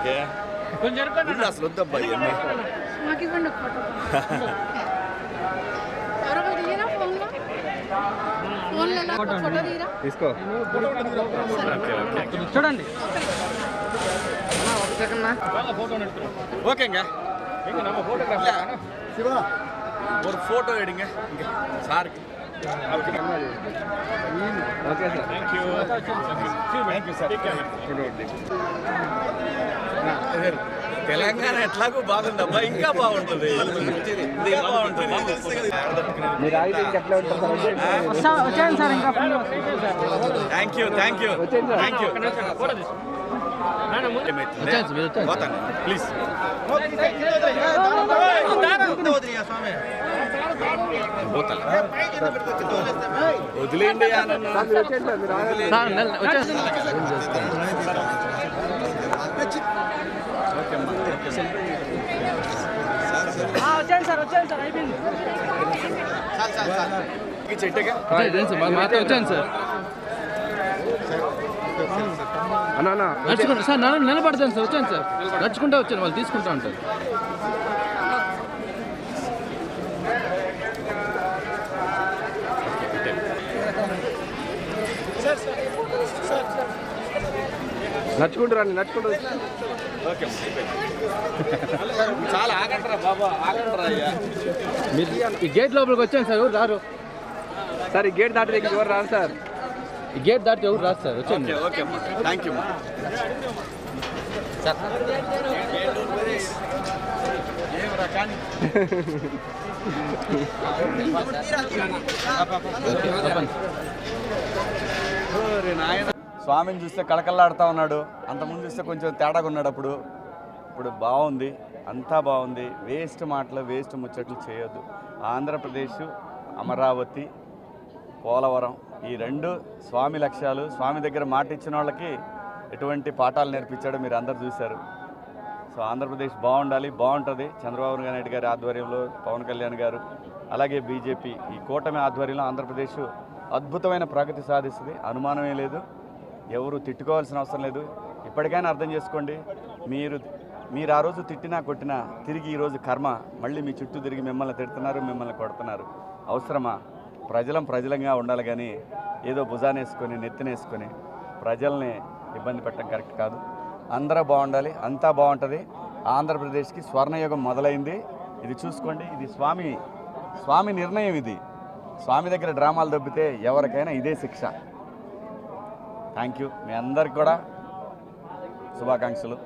నాకే ముందు అసలు వద్దబ్బా ఇవన్నీ మాకు ఇవ్వండి ఒక ఫోటో ఎవరో తీయరా ఫోన్లో ఫోన్లో ఎలా ఫోటో తీయరా తీసుకో ఓకే ఓకే చూడండి ஓகேங்க எங்க நம்ம போட்டோகிராஃபர் சிவா ஒரு ஃபோட்டோ எடுங்க இங்க சாருக்கு థ్యాంక్ యూ తెలంగాణ ఎట్లాగో బాగుంది ఇంకా బాగుంటుంది ఇంకా బాగుంటుంది thank you thank you thank you పోతాను ప్లీజ్ పోతాను వదిలేండి సార్ సార్ అయిపోయింది వచ్చాను సార్ నడుచుకుంటా సార్ నిలబడతాను సార్ వచ్చాను సార్ నడుచుకుంటా వచ్చాను వాళ్ళు తీసుకుంటా ఉంటారు నడుచుకుంటూ రండి నడుచుకుంటూ. ఓకే చాలా ఆగంటారా బాబా ఆగంటారా అయ్యా. మీరు ఈ గేట్ లోపలికి వచ్చాను సార్ ఎవరు రారు. సార్ ఈ గేట్ దాటి ఎవరు రాను సార్. ఈ గేట్ దాటి ఎవరు రాదు సార్ వచ్చాను ఓకే థ్యాంక్ యూ స్వామిని చూస్తే కళకళలాడుతూ ఉన్నాడు. అంతకుముందు చూస్తే కొంచెం తేడాగా ఉన్నాడు అప్పుడు. ఇప్పుడు బాగుంది. అంతా బాగుంది. వేస్ట్ మాటలు వేస్ట్ ముచ్చట్లు చేయొద్దు. ఆంధ్రప్రదేశ్ అమరావతి పోలవరం ఈ రెండు స్వామి లక్ష్యాలు స్వామి దగ్గర మాట ఇచ్చిన వాళ్ళకి ఎటువంటి పాఠాలు నేర్పించాడో మీరు అందరు చూశారు. సో ఆంధ్రప్రదేశ్ బాగుండాలి బాగుంటుంది. చంద్రబాబు నాయుడు గారి ఆధ్వర్యంలో పవన్ కళ్యాణ్ గారు అలాగే బీజేపీ ఈ కూటమి ఆధ్వర్యంలో ఆంధ్రప్రదేశ్ అద్భుతమైన ప్రగతి సాధిస్తుంది. అనుమానమే లేదు. ఎవరు తిట్టుకోవాల్సిన అవసరం లేదు. ఇప్పటికైనా అర్థం చేసుకోండి. మీరు మీరు ఆ రోజు తిట్టినా కొట్టినా తిరిగి ఈరోజు కర్మ. మళ్ళీ మీ చుట్టూ తిరిగి మిమ్మల్ని తిడుతున్నారు మిమ్మల్ని కొడుతున్నారు. అవసరమా? ప్రజలం ప్రజలంగా ఉండాలి కానీ ఏదో భుజానేసుకొని నెత్తినేసుకొని ప్రజల్ని ఇబ్బంది పెట్టడం కరెక్ట్ కాదు. అందరూ బాగుండాలి. అంతా బాగుంటుంది. ఆంధ్రప్రదేశ్కి స్వర్ణయుగం మొదలైంది. ఇది చూసుకోండి. ఇది స్వామి స్వామి నిర్ణయం ఇది. స్వామి దగ్గర డ్రామాలు దొబ్బితే ఎవరికైనా ఇదే శిక్ష. థ్యాంక్ యూ మీ అందరికి కూడా శుభాకాంక్షలు.